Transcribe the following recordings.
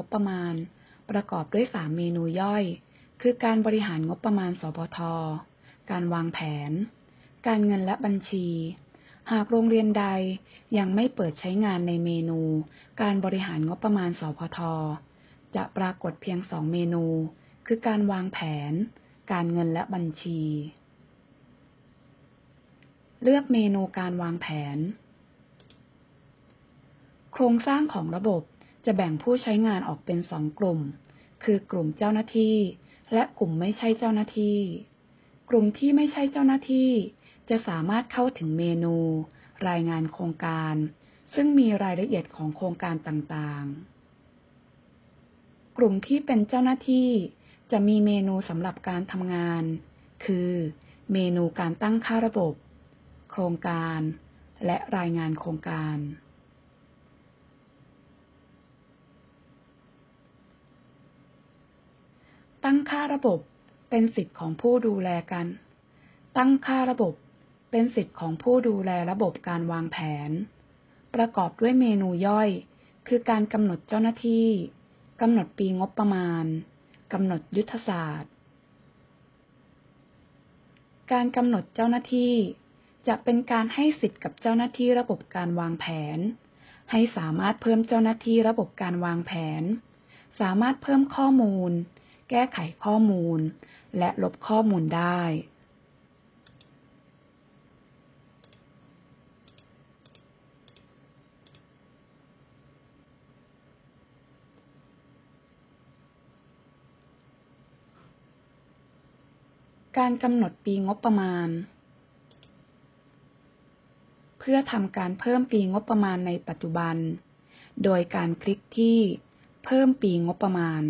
บริหารงบประมาณ ประกอบด้วย3เมนูย่อย คือการบริหารงบประมาณสพท การวางแผน การเงินและบัญชี หากโรงเรียนใดยังไม่เปิดใช้งานในเมนู การบริหารงบประมาณสพท จะปรากฏเพียง2เมนู คือการวางแผน การเงินและบัญชี เลือกเมนูการวางแผน โครงสร้างของระบบ จะแบ่งผู้ใช้งานออกเป็นสองกลุ่ม คือกลุ่มเจ้าหน้าที่ และกลุ่มไม่ใช่เจ้าหน้าที่ กลุ่มที่ไม่ใช่เจ้าหน้าที่ จะสามารถเข้าถึงเมนู รายงานโครงการ ซึ่งมีรายละเอียดของโครงการต่างๆ กลุ่มที่เป็นเจ้าหน้าที่ จะมีเมนูสำหรับการทำงาน คือ เมนูการตั้งค่าระบบ โครงการ และรายงานโครงการ ตั้งค่าระบบเป็นสิทธิ์ของผู้ดูแลกัน ตั้งค่าระบบเป็นสิทธิ์ของผู้ดูแลระบบการวางแผน ประกอบด้วยเมนูย่อย คือการกำหนดเจ้าหน้าที่กำหนดปีงบประมาณกำหนดยุทธศาสตร์ การกำหนดเจ้าหน้าที่ จะเป็นการให้สิทธิ์กับเจ้าหน้าที่ระบบการวางแผน ให้สามารถเพิ่มเจ้าหน้าที่ระบบการวางแผน สามารถเพิ่มข้อมูล แก้ไขข้อมูล และลบข้อมูลได้ การกำหนดปีงบประมาณ เพื่อทำการเพิ่มปีงบประมาณในปัจจุบัน โดยการคลิกที่เพิ่มปีงบประมาณ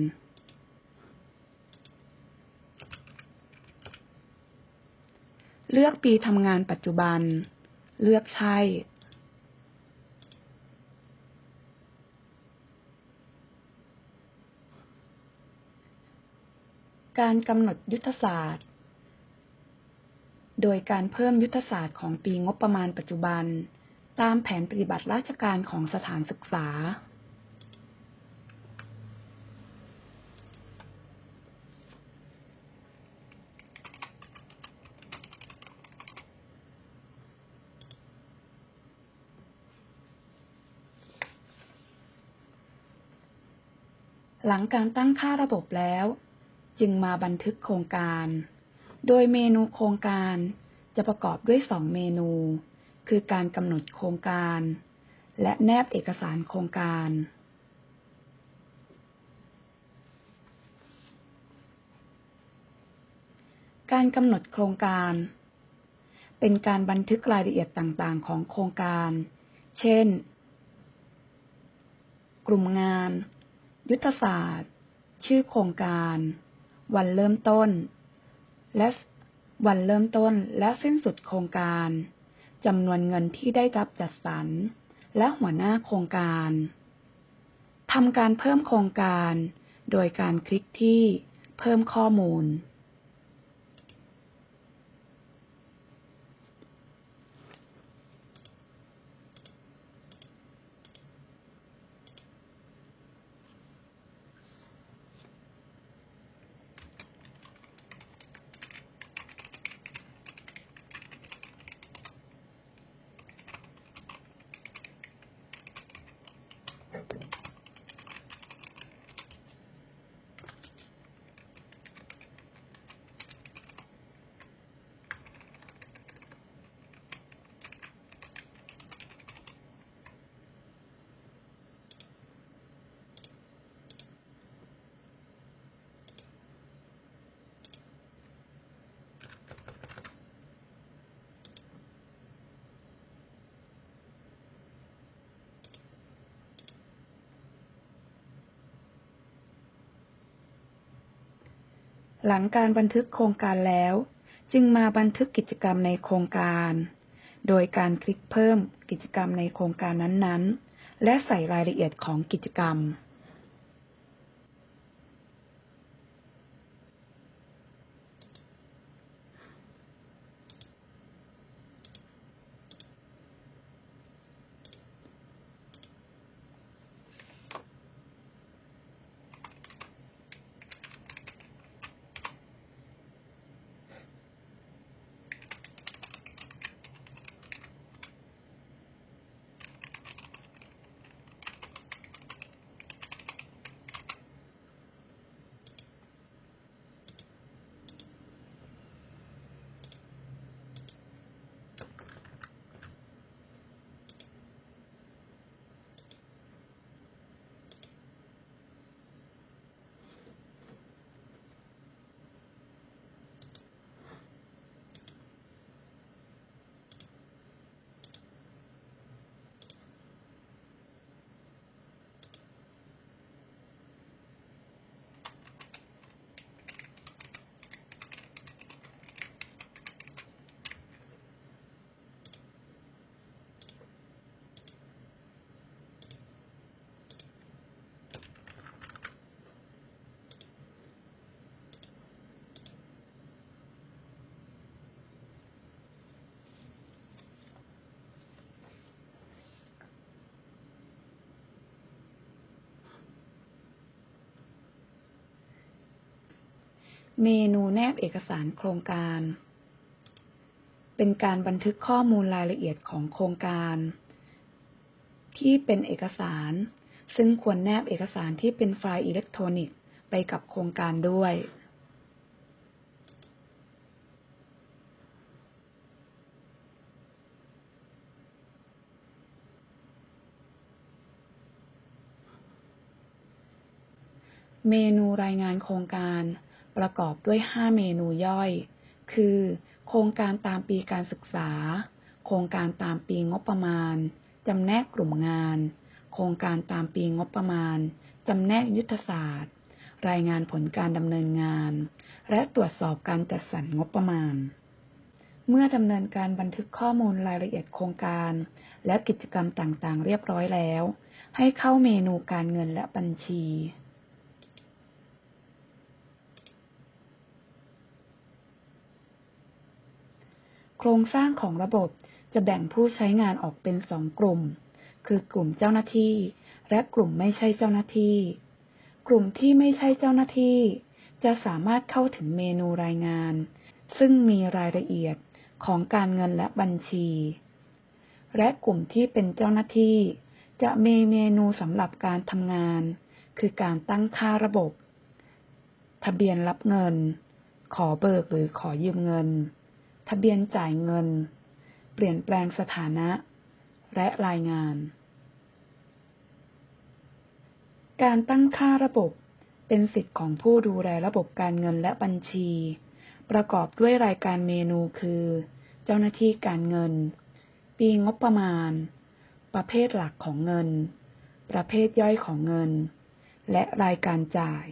เลือกปีทำงานปัจจุบัน เลือกใช่ การกำหนดยุทธศาสตร์ โดยการเพิ่มยุทธศาสตร์ของปีงบประมาณปัจจุบัน ตามแผนปฏิบัติราชการของสถานศึกษา หลังการตั้งค่าระบบแล้ว จึงมาบันทึกโครงการ โดยเมนูโครงการจะประกอบด้วยสองเมนู คือการกำหนดโครงการ และแนบเอกสารโครงการ การกำหนดโครงการ เป็นการบันทึกรายละเอียดต่างๆ ของโครงการ เช่น กลุ่มงาน ยุทธศาสตร์ ชื่อโครงการ วันเริ่มต้น และวันเริ่มต้นและสิ้นสุดโครงการจำนวนเงินที่ได้รับจัดสรร และหัวหน้าโครงการทำการเพิ่มโครงการ โดยการคลิกที่เพิ่มข้อมูล หลังการบันทึกโครงการแล้ว จึงมาบันทึกกิจกรรมในโครงการ โดยการคลิกเพิ่มกิจกรรมในโครงการนั้นๆ และใส่รายละเอียดของกิจกรรม เมนูแนบเอกสารโครงการ เป็นการบันทึกข้อมูลรายละเอียดของโครงการ ที่เป็นเอกสาร ซึ่งควรแนบเอกสารที่เป็นไฟล์อิเล็กทรอนิกส์ไปกับโครงการด้วย เมนูรายงานโครงการ ประกอบด้วย 5 เมนูย่อย คือ โครงการตามปีการศึกษา โครงการตามปีงบประมาณ จำแนกกลุ่มงาน โครงการตามปีงบประมาณ จำแนกยุทธศาสตร์ รายงานผลการดำเนินงาน และตรวจสอบการจัดสรรงบประมาณ เมื่อดำเนินการบันทึกข้อมูลรายละเอียดโครงการ และกิจกรรมต่างๆ เรียบร้อยแล้ว ให้เข้าเมนูการเงินและบัญชี โครงสร้างของระบบจะแบ่งผู้ใช้งานออกเป็นสองกลุ่ม คือกลุ่มเจ้าหน้าที่ และกลุ่มไม่ใช่เจ้าหน้าที่ กลุ่มที่ไม่ใช่เจ้าหน้าที่ จะสามารถเข้าถึงเมนูรายงาน ซึ่งมีรายละเอียดของการเงินและบัญชี และกลุ่มที่เป็นเจ้าหน้าที่ จะมีเมนูสำหรับการทำงาน คือการตั้งค่าระบบ ทะเบียนรับเงิน ขอเบิกหรือขอยืมเงิน ทะเบียนจ่ายเงิน เปลี่ยนแปลงสถานะ และรายงาน การตั้งค่าระบบเป็นสิทธิ์ของผู้ดูแลระบบการเงินและบัญชี ประกอบด้วยรายการเมนูคือ เจ้าหน้าที่การเงิน ปีงบประมาณ ประเภทหลักของเงิน ประเภทย่อยของเงิน และรายการจ่าย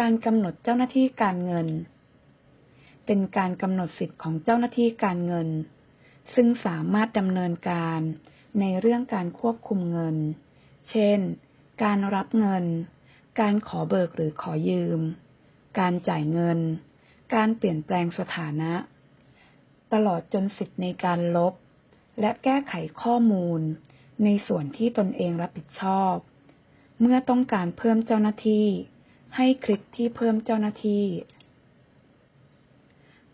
การกำหนดเจ้าหน้าที่การเงิน เป็นการกำหนดสิทธิ์ของเจ้าหน้าที่การเงิน ซึ่งสามารถดำเนินการในเรื่องการควบคุมเงิน เช่น การรับเงิน การขอเบิกหรือขอยืม การจ่ายเงิน การเปลี่ยนแปลงสถานะ ตลอดจนสิทธิ์ในการลบ และแก้ไขข้อมูล ในส่วนที่ตนเองรับผิดชอบ เมื่อต้องการเพิ่มเจ้าหน้าที่ ให้คลิกที่เพิ่มเจ้าหน้าที่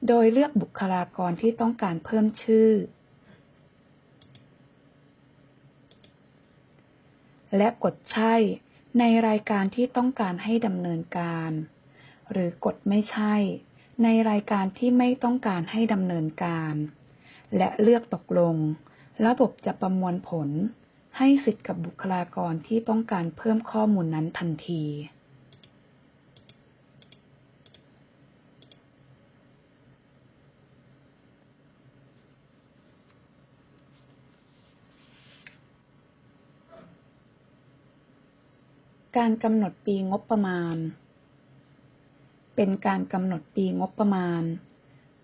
โดยเลือกบุคลากรที่ต้องการเพิ่มชื่อ และกดใช่ในรายการที่ต้องการให้ดำเนินการ หรือกดไม่ใช่ ในรายการที่ไม่ต้องการให้ดำเนินการ และเลือกตกลง ระบบจะประมวลผล ให้สิทธิ์กับบุคลากรที่ต้องการเพิ่มข้อมูลนั้นทันที การกำหนดปีงบประมาณ เป็นการกำหนดปีงบประมาณ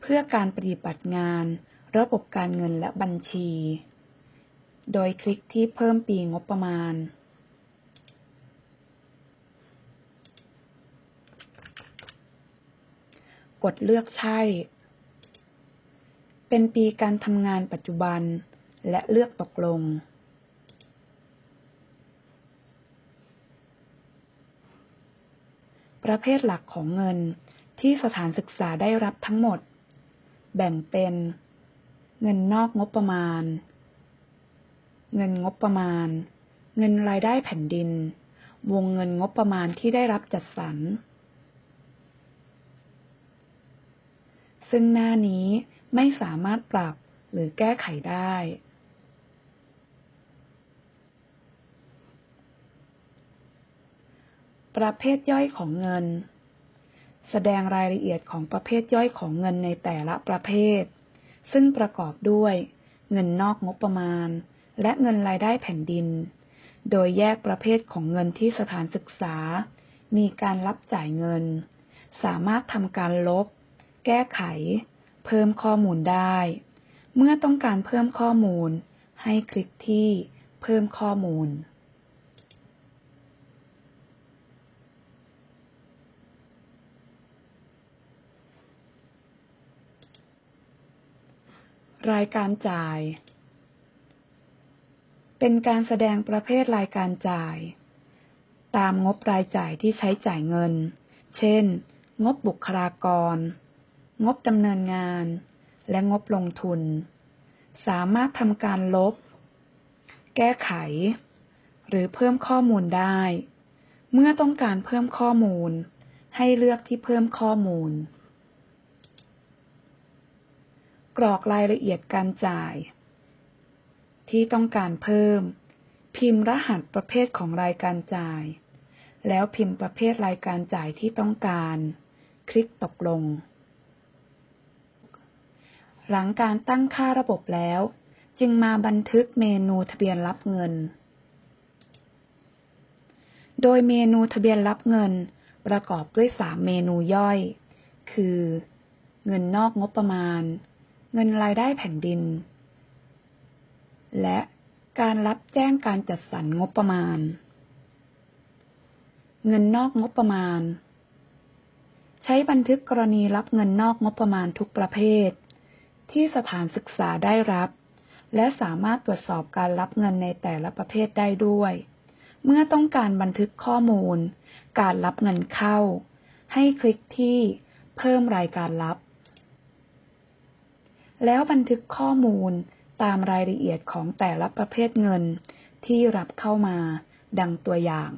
เพื่อการปฏิบัติงาน ระบบการเงินและบัญชี โดยคลิกที่เพิ่มปีงบประมาณ กดเลือกใช่ เป็นปีการทำงานปัจจุบันและเลือกตกลง ประเภทหลักของเงินที่สถานศึกษาได้รับทั้งหมด แบ่งเป็น เงินนอกงบประมาณ เงินงบประมาณ เงินรายได้แผ่นดิน วงเงินงบประมาณที่ได้รับจัดสรร ซึ่งหน้านี้ไม่สามารถปรับหรือแก้ไขได้ ประเภทย่อยของเงิน แสดงรายละเอียดของประเภทย่อยของเงินในแต่ละประเภท ซึ่งประกอบด้วย เงินนอกงบประมาณ และเงินรายได้แผ่นดิน โดยแยกประเภทของเงินที่สถานศึกษา มีการรับจ่ายเงิน สามารถทำการลบ แก้ไข เพิ่มข้อมูลได้ เมื่อต้องการเพิ่มข้อมูล ให้คลิกที่เพิ่มข้อมูล รายการจ่าย เป็นการแสดงประเภทรายการจ่าย ตามงบรายจ่ายที่ใช้จ่ายเงิน เช่น งบบุคลากร งบดำเนินงาน และงบลงทุน สามารถทำการลบ แก้ไข หรือเพิ่มข้อมูลได้ เมื่อต้องการเพิ่มข้อมูล ให้เลือกที่เพิ่มข้อมูล กรอกรายละเอียดการจ่าย ที่ต้องการเพิ่ม พิมพ์รหัสประเภทของรายการจ่าย แล้วพิมพ์ประเภทรายการจ่ายที่ต้องการ คลิกตกลง หลังการตั้งค่าระบบแล้ว จึงมาบันทึกเมนูทะเบียนรับเงิน โดยเมนูทะเบียนรับเงินประกอบด้วย 3 เมนูย่อย คือ เงินนอกงบประมาณ เงินรายได้แผ่นดิน และการรับแจ้งการจัดสรรงบประมาณ เงินนอกงบประมาณ ใช้บันทึกกรณีรับเงินนอกงบประมาณทุกประเภท ที่สถานศึกษาได้รับ และสามารถตรวจสอบการรับเงินในแต่ละประเภทได้ด้วย เมื่อต้องการบันทึกข้อมูล การรับเงินเข้า ให้คลิกที่เพิ่มรายการรับ แล้วบันทึกข้อมูลตามรายละเอียดของแต่ละประเภทเงินที่รับเข้ามาดังตัวอย่าง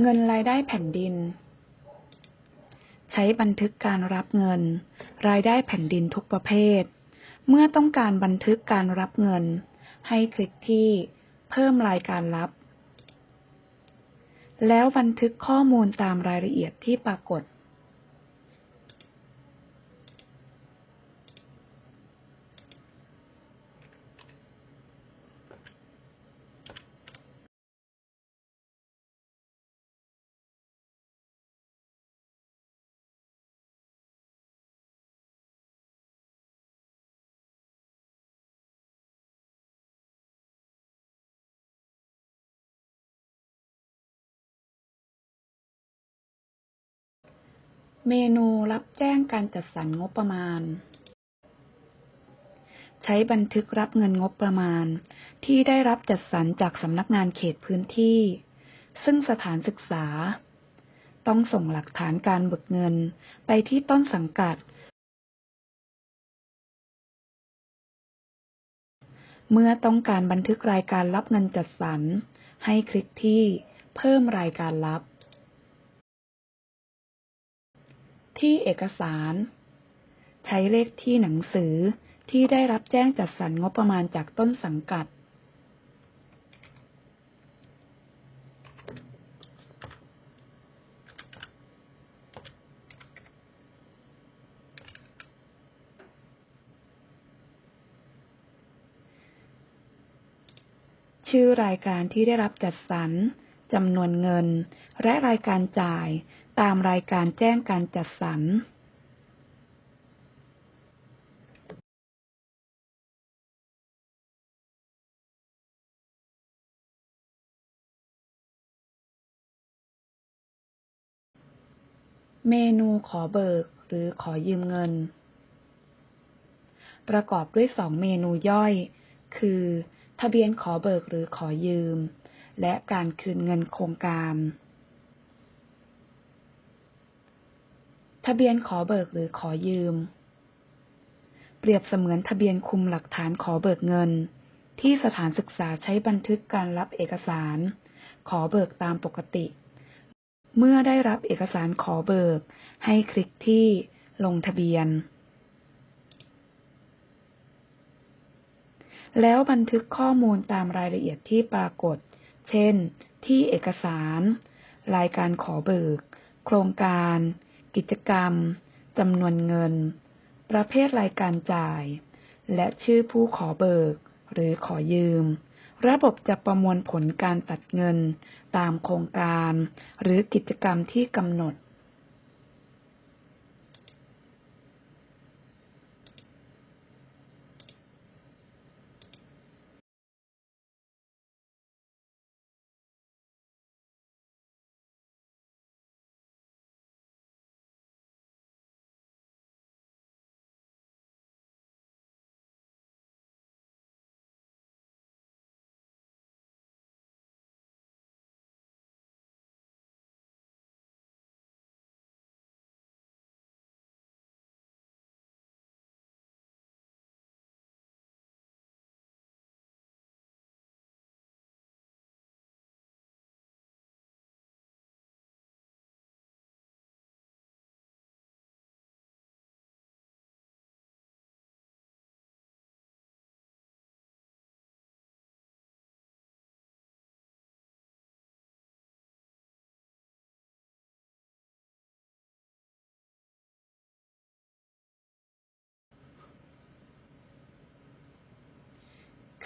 เงินรายได้แผ่นดิน ใช้บันทึกการรับเงิน รายได้แผ่นดินทุกประเภท เมื่อต้องการบันทึกการรับเงิน ให้คลิกที่เพิ่มรายการรับ แล้วบันทึกข้อมูลตามรายละเอียดที่ปรากฏ เมนูรับแจ้งการจัดสรรงบประมาณ ใช้บันทึกรับเงินงบประมาณ ที่ได้รับจัดสรรจากสำนักงานเขตพื้นที่ ซึ่งสถานศึกษา ต้องส่งหลักฐานการเบิกเงินไปที่ต้นสังกัด เมื่อต้องการบันทึกรายการรับเงินจัดสรร ให้คลิกที่เพิ่มรายการรับ ที่เอกสาร ใช้เลขที่หนังสือที่ได้รับแจ้งจัดสรรงบประมาณจากต้นสังกัด ชื่อรายการที่ได้รับจัดสรรจำนวนเงิน และรายการจ่าย ตามรายการแจ้งการจัดสรรเมนูขอเบิกหรือขอยืมเงิน ประกอบด้วยสองเมนูย่อย คือ ทะเบียนขอเบิกหรือขอยืม และการคืนเงินโครงการ ทะเบียนขอเบิกหรือขอยืม เปรียบเสมือนทะเบียนคุมหลักฐานขอเบิกเงิน ที่สถานศึกษาใช้บันทึกการรับเอกสาร ขอเบิกตามปกติ เมื่อได้รับเอกสารขอเบิก ให้คลิกที่ลงทะเบียน แล้วบันทึกข้อมูลตามรายละเอียดที่ปรากฏ เช่น ที่เอกสาร รายการขอเบิก โครงการ กิจกรรมจำนวนเงิน ประเภทรายการจ่าย และชื่อผู้ขอเบิก หรือขอยืม ระบบจะประมวลผลการตัดเงิน ตามโครงการ หรือกิจกรรมที่กำหนด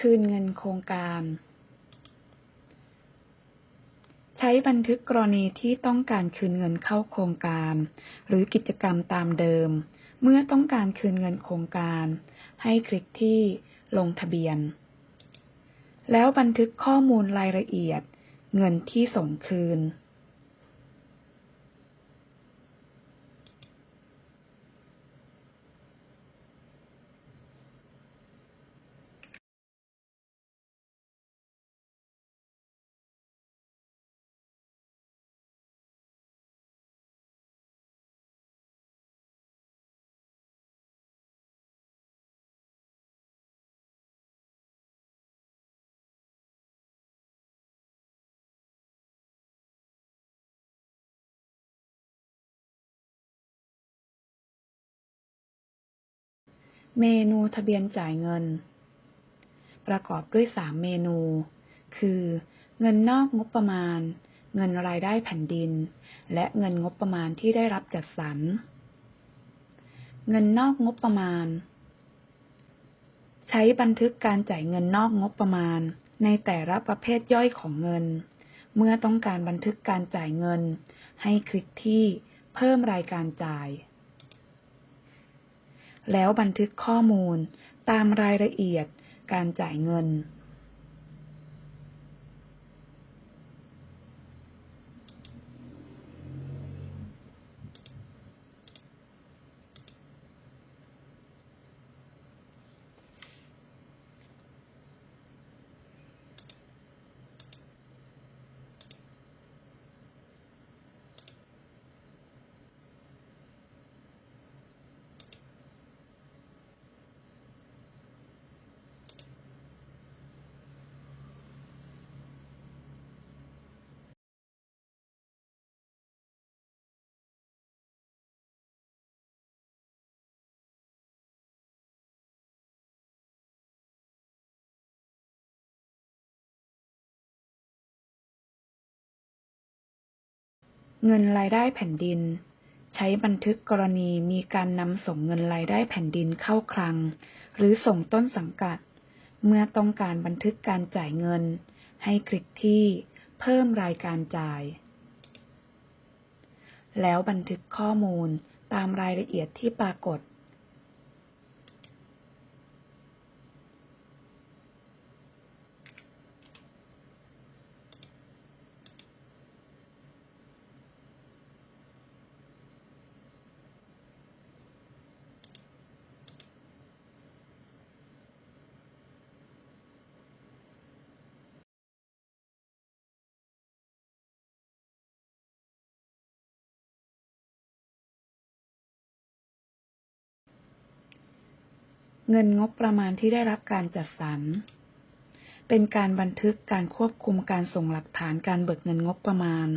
คืนเงินโครงการ ใช้บันทึกกรณีที่ต้องการคืนเงินเข้าโครงการ หรือกิจกรรมตามเดิม เมื่อต้องการคืนเงินโครงการ ให้คลิกที่ลงทะเบียน แล้วบันทึกข้อมูลรายละเอียด เงินที่ส่งคืน เมนูทะเบียนจ่ายเงิน ประกอบด้วยสามเมนู คือ เงินนอกงบประมาณ เงินรายได้แผ่นดิน และเงินงบประมาณที่ได้รับจัดสรร เงินนอกงบประมาณ ใช้บันทึกการจ่ายเงินนอกงบประมาณ ในแต่ละประเภทย่อยของเงิน เมื่อต้องการบันทึกการจ่ายเงิน ให้คลิกที่เพิ่มรายการจ่าย แล้วบันทึกข้อมูล ตามรายละเอียดการจ่ายเงิน เงินรายได้แผ่นดิน ใช้บันทึกกรณีมีการนำส่งเงินรายได้แผ่นดินเข้าคลัง หรือส่งต้นสังกัด เมื่อต้องการบันทึกการจ่ายเงิน ให้คลิกที่เพิ่มรายการจ่าย แล้วบันทึกข้อมูลตามรายละเอียดที่ปรากฏ เงินงบประมาณที่ได้รับการจัดสรร เป็นการบันทึกการควบคุมการส่งหลักฐานการเบิกเงินงบประมาณ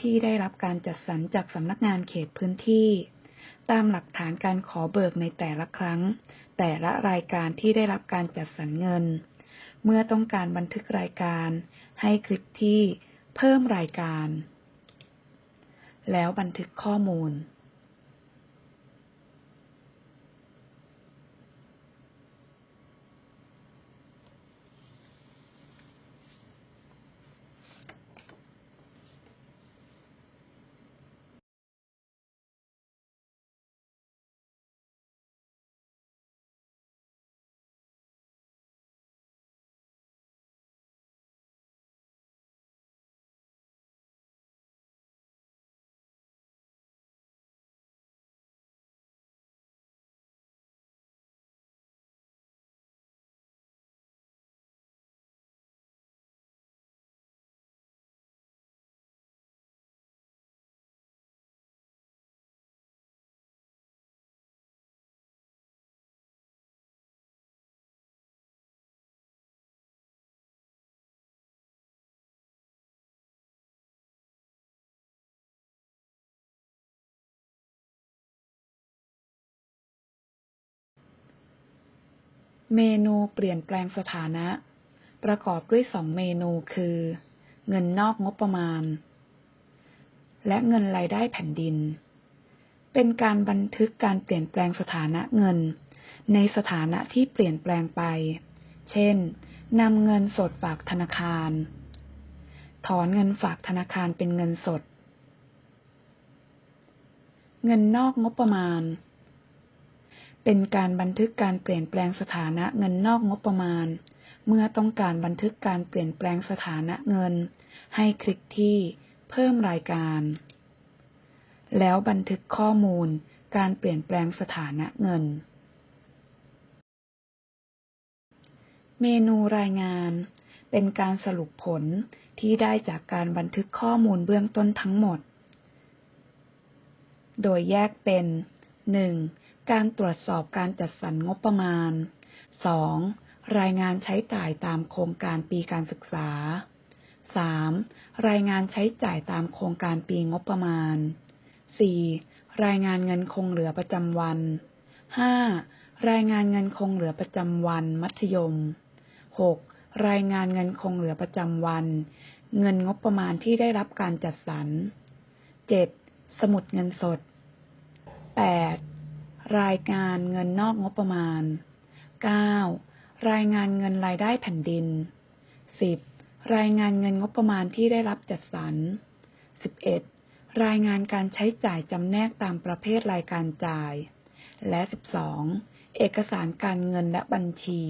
ที่ได้รับการจัดสรรจากสำนักงานเขตพื้นที่ ตามหลักฐานการขอเบิกในแต่ละครั้ง แต่ละรายการที่ได้รับการจัดสรรเงิน เมื่อต้องการบันทึกรายการ ให้คลิกที่เพิ่มรายการ แล้วบันทึกข้อมูล เมนูเปลี่ยนแปลงสถานะ ประกอบด้วยสองเมนูคือ เงินนอกงบประมาณ และเงินรายได้แผ่นดิน เป็นการบันทึกการเปลี่ยนแปลงสถานะเงิน ในสถานะที่เปลี่ยนแปลงไป เช่นนำเงินสดฝากธนาคาร ถอนเงินฝากธนาคารเป็นเงินสด เงินนอกงบประมาณ เป็นการบันทึกการเปลี่ยนแปลงสถานะเงินนอกงบประมาณ เมื่อต้องการบันทึกการเปลี่ยนแปลงสถานะเงิน ให้คลิกที่ เพิ่มรายการ แล้วบันทึกข้อมูล การเปลี่ยนแปลงสถานะเงิน เมนูรายงาน เป็นการสรุปผลที่ได้จากการบันทึกข้อมูลเบื้องต้นทั้งหมด โดยแยกเป็น 1. การตรวจสอบการจัดสรรงบประมาณ 2. รายงานใช้จ่ายตามโครงการปีการศึกษา 3. รายงานใช้จ่ายตามโครงการปีงบประมาณ 4. รายงานเงินคงเหลือประจำวัน 5. รายงานเงินคงเหลือประจำวัน มัธยม 6. รายงานเงินคงเหลือประจำวัน เงินงบประมาณที่ได้รับการจัดสรร 7. สมุดเงินสด 8. รายงานเงินนอกงบประมาณ 9. รายงานเงินรายได้แผ่นดิน 10. รายงานเงินงบประมาณที่ได้รับจัดสรร 11. รายงานการใช้จ่ายจำแนกตามประเภทรายการจ่าย และ 12. เอกสารการเงินและบัญชี